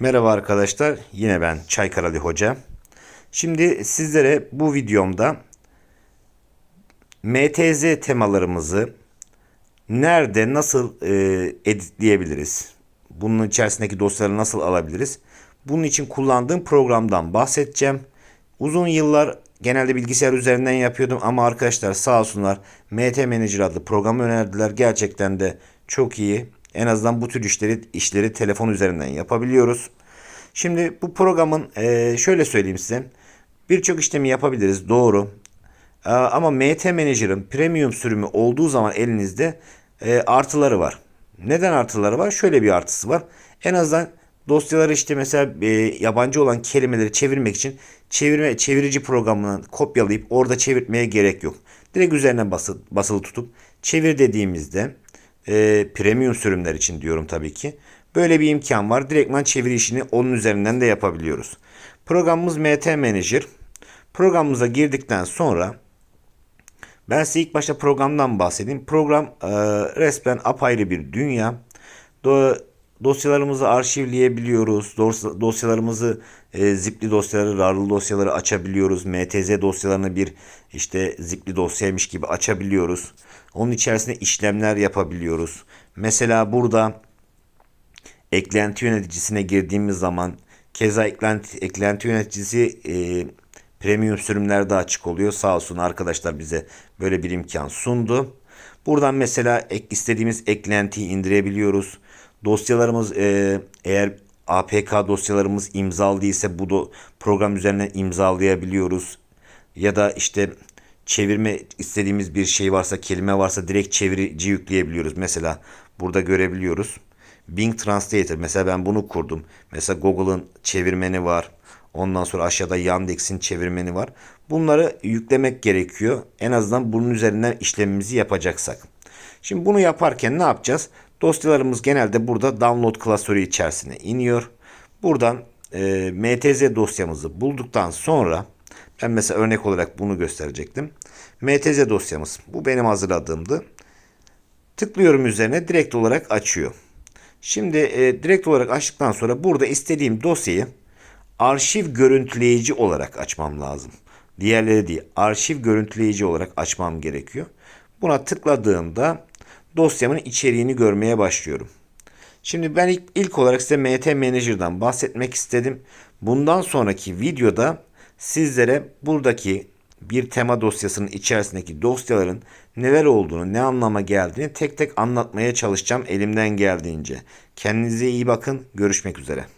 Merhaba arkadaşlar, yine ben Çaykarali Hoca. Şimdi sizlere bu videomda MTZ temalarımızı nerede nasıl e, editleyebiliriz? Bunun içerisindeki dosyaları nasıl alabiliriz? Bunun için kullandığım programdan bahsedeceğim. Uzun yıllar genelde bilgisayar üzerinden yapıyordum ama arkadaşlar sağ olsunlar MT Manager adlı programı önerdiler. Gerçekten de çok iyi. En azından bu tür işleri işleri telefon üzerinden yapabiliyoruz. Şimdi bu programın e, şöyle söyleyeyim size. Birçok işlemi yapabiliriz doğru. E, ama MT Manager'ın premium sürümü olduğu zaman elinizde e, artıları var. Neden artıları var? Şöyle bir artısı var. En azından dosyaları işte mesela yabancı olan kelimeleri çevirmek için çevirme çevirici programını kopyalayıp orada çevirtmeye gerek yok. Direkt üzerine basılı, basılı tutup çevir dediğimizde e, premium sürümler için diyorum tabii ki. Böyle bir imkan var. Direktman çeviri işini onun üzerinden de yapabiliyoruz. Programımız MT Manager. Programımıza girdikten sonra ben size ilk başta programdan bahsedeyim. Program e, resmen apayrı bir dünya. Do dosyalarımızı arşivleyebiliyoruz. Dos dosyalarımızı e, zipli dosyaları, RAR'lı dosyaları açabiliyoruz. MTZ dosyalarını bir işte zipli dosyaymış gibi açabiliyoruz. Onun içerisinde işlemler yapabiliyoruz. Mesela burada eklenti yöneticisine girdiğimiz zaman keza eklenti, eklenti yöneticisi e, premium sürümlerde açık oluyor. Sağ olsun arkadaşlar bize böyle bir imkan sundu. Buradan mesela ek, istediğimiz eklentiyi indirebiliyoruz. Dosyalarımız e, eğer APK dosyalarımız imzalı değilse bu do, program üzerinden imzalayabiliyoruz. Ya da işte çevirme istediğimiz bir şey varsa, kelime varsa direkt çevirici yükleyebiliyoruz. Mesela burada görebiliyoruz. Bing Translator mesela ben bunu kurdum. Mesela Google'ın çevirmeni var. Ondan sonra aşağıda Yandex'in çevirmeni var. Bunları yüklemek gerekiyor. En azından bunun üzerinden işlemimizi yapacaksak. Şimdi bunu yaparken ne yapacağız? Dosyalarımız genelde burada download klasörü içerisine iniyor. Buradan e, MTZ dosyamızı bulduktan sonra ben mesela örnek olarak bunu gösterecektim. MTZ dosyamız. Bu benim hazırladığımdı. Tıklıyorum üzerine direkt olarak açıyor. Şimdi e, direkt olarak açtıktan sonra burada istediğim dosyayı arşiv görüntüleyici olarak açmam lazım. Diğerleri değil. Arşiv görüntüleyici olarak açmam gerekiyor. Buna tıkladığımda dosyamın içeriğini görmeye başlıyorum. Şimdi ben ilk, ilk olarak size MT Manager'dan bahsetmek istedim. Bundan sonraki videoda sizlere buradaki bir tema dosyasının içerisindeki dosyaların neler olduğunu, ne anlama geldiğini tek tek anlatmaya çalışacağım elimden geldiğince. Kendinize iyi bakın. Görüşmek üzere.